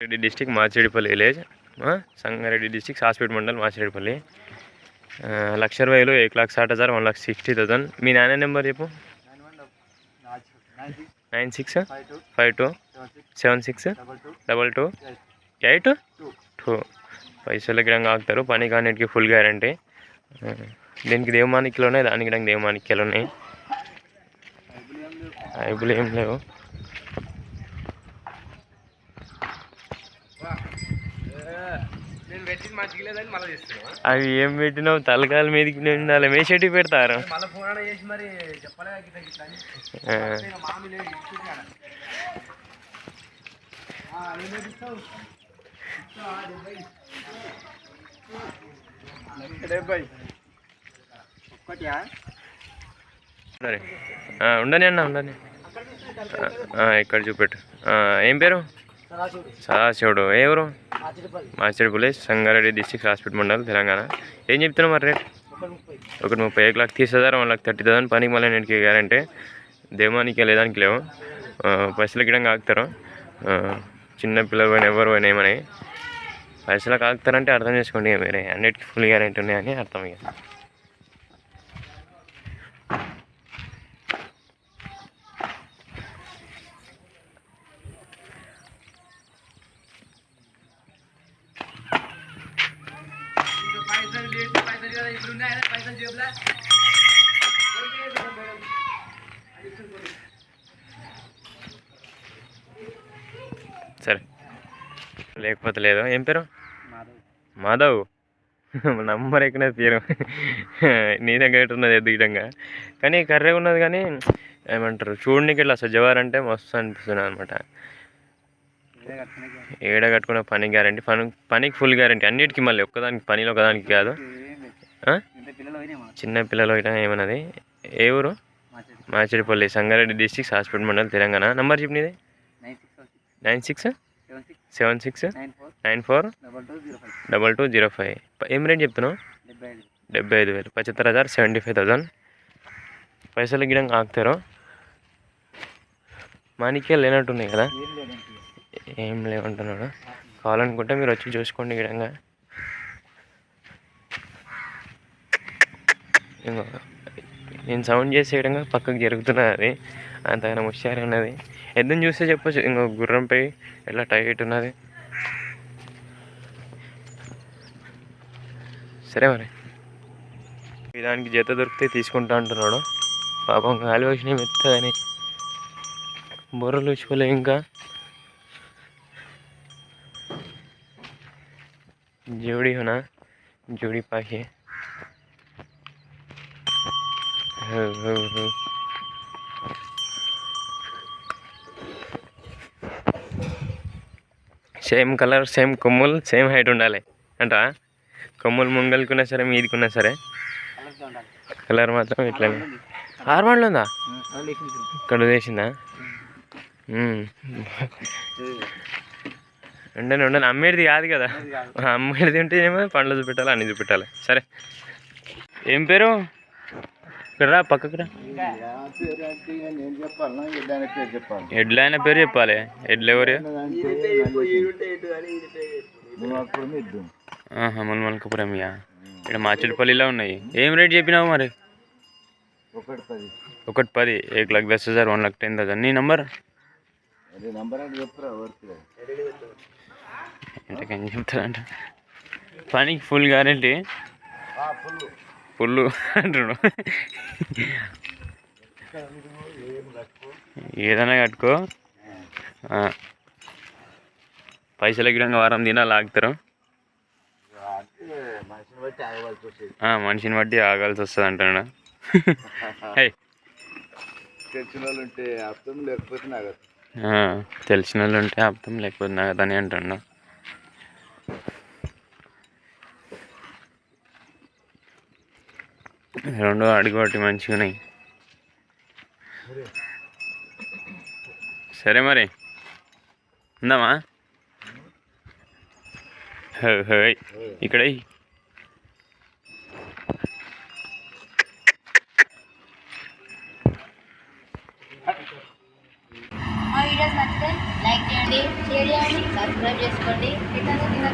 Reddy district Machireddypalli village. Sangareddy district hospital mandal Machireddypalli. లక్ష రూపాయలు ఏక్ లాక్ సాట్ హజార్ వన్ లాక్ సిక్స్టీ థౌసండ్. మీ నాన్న నెంబర్ చెప్పు. Nine six five two seven six double two eight two. పైసలు గిడంగా ఆగుతారు? పని కానిటికి ఫుల్ గ్యారంటీ. దీనికి దేవమానికలు ఉన్నాయి దానికి గిడంగా ఉన్నాయి. ఐబులు ఏం లేవు నేను పెట్టింది మంచిగా లేదని మళ్ళీ చేస్తున్నావా అవి ఏం పెట్టినావు తలకాల మీదకి ఉండాలి మేషెట్టి పెడతారు మళ్ళీ ఫోన్ అయినా చేసి మరి చెప్పలే గిట్ల గిట్ల అని ఆ, ఇంకా మామి లేదు ఇస్తుంది ఆడ. ఆ, ఏం పెట్టిస్తావు? ఇస్తావా? డెబ్బై డెబ్బై. ఒక్కటియా? సరే. ఆ, ఉండని అన్న ఉండని. ఇక్కడ చూపెట్టు. ఏం పేరు? సదాశివుడు. ఏ ఊరు? Machireddipalli Sangareddy district hospital mandal Telangana. ఏం చెప్తున్నావు మరి రేట్ ఒకటి ముప్పై. ఏక్ లాక్ తీసి హజార్ వన్ లాక్ థర్టీ థౌసండ్ పనికి మళ్ళీ నేను గ్యారంటీ. దేమానికి లేదానికి లేవు. పైసలు గిడంగా ఆగుతారు ఆ, చిన్న పిల్లలు పోయిన ఎవరు పోయినా ఏమని. పైసలకు ఆగుతారంటే అర్థం చేసుకోండి మీరే. అన్నిటికీ ఫుల్ గ్యారంటీ ఉన్నాయని అర్థం ఇక పైసలు చేసి పైసలు కదా ఇప్పుడు ఉన్నాయా పైసలు జేబులా? సరే. లేకపోతే లేదు. ఏం పేరు? మాధవ్. నంబర్ ఎక్కిన పేరు నీ దగ్గర ఉన్నది ఎదుగుతంగా కానీ కర్రే ఉన్నది కానీ ఏమంటారు చూడడానికి ఇట్లా అసలు జవార్ అంటే మస్తు అనిపిస్తుంది అనమాట ఏడ కట్టుకున్న పని గ్యారంటీ? పని పనికి ఫుల్ గ్యారంటీ. అన్నిటికీ మళ్ళీ ఒక్కదానికి పనిలో ఒకదానికి కాదు. చిన్న పిల్లలు ఇట్లా ఏమన్నది? ఏ ఊరు? మాచేది Machireddipalli Sangareddy district hospital mandal Telangana. Number చెప్పినది nine six nine six? Seven six. Nine four. Double two zero five. ఏం రేట్ చెప్తున్నావు? డెబ్బై ఐదు. వేలు. పచ్చత్తర హజార్ సెవెంటీ ఫైవ్ థౌసండ్. పైసలు గిడంగా ఆగుతారు. మాణిక్యాలు లేనట్టున్నాయి కదా? ఏం లేవంటున్నాడు. కావాలనుకుంటే మీరు వచ్చి చూసుకోండి గిడంగా. నేను సౌండ్ చేసేయడంగా పక్కకు జరుగుతున్నది. అంతగానం హుషారు ఉన్నది ఎద్దని చూస్తే చెప్పచ్చు. ఇంకో గుర్రంపై ఎలా టైట్ ఉన్నది. సరే మరి. దానికి జత దొరికితే తీసుకుంటా అంటున్నాడు. పాపం గాలి వచ్చిన మెత్తగానే. బుర్రలు వచ్చిపోలే ఇంకా. జోడీ హోనా జోడీ పాకి సేమ్ కలర్ సేమ్ కొమ్ములు సేమ్ హైట్ ఉండాలి. అంట కొమ్ములు ముంగల్కున్నా సరే మీదికున్నా సరే. కలర్ మాత్రం ఇట్లనే. హార్మాన్లో ఉందా? ఇక్కడ వేసిందా ఉండని ఉండని. అమ్మేది కాదు కదా. అమ్మేది ఉంటే ఏమో పండ్లు చూపెట్టాలి అన్ని చూపెట్టాలి. సరే. ఏం పేరు? ఇక్కడ రా పక్కకు రా పేరు చెప్పాలి. ఎడ్ల ఆయన పేరు చెప్పాలి ఎడ్లు ఎవరు? అప్పుడు ఆహా ఇక్కడ మాచిడిపల్లిలో ఉన్నాయి. ఏం రేట్ చెప్పినావు మరి? ఒకటి పది. ఒకటి పది ఏక్ లక్ దస్ హజార్ వన్ లక్ టెన్ థౌసండ్. నీ నంబర్? అదే చెప్తారంట? పనికి ఫుల్ గ్యారంటీ. ఫుల్ అంటున్నాడు. ఏదైనా కట్టుకో. పైసలు గిడంగా వారం దినాలు ఆగుతారు. అంటే మనిషిని బట్టి ఆగాల్సి వస్తుంది అంటున్నాడు. తెలిసిన వాళ్ళు ఉంటే అర్థం లేకపోతే తెలిసిన వాళ్ళు ఉంటే అర్థం లేకపోతే నాగదని అంటున్నా రెండో అడుగు ఒకటి మంచిగా ఉన్నాయి. సరే మరి. ఉందామా? ఇక్కడ ఎయ్. వీడియోస్ నచ్చితే లైక్ చేయండి షేర్ చేయండి సబ్స్క్రైబ్ చేసుకోండి. ఇతను కింద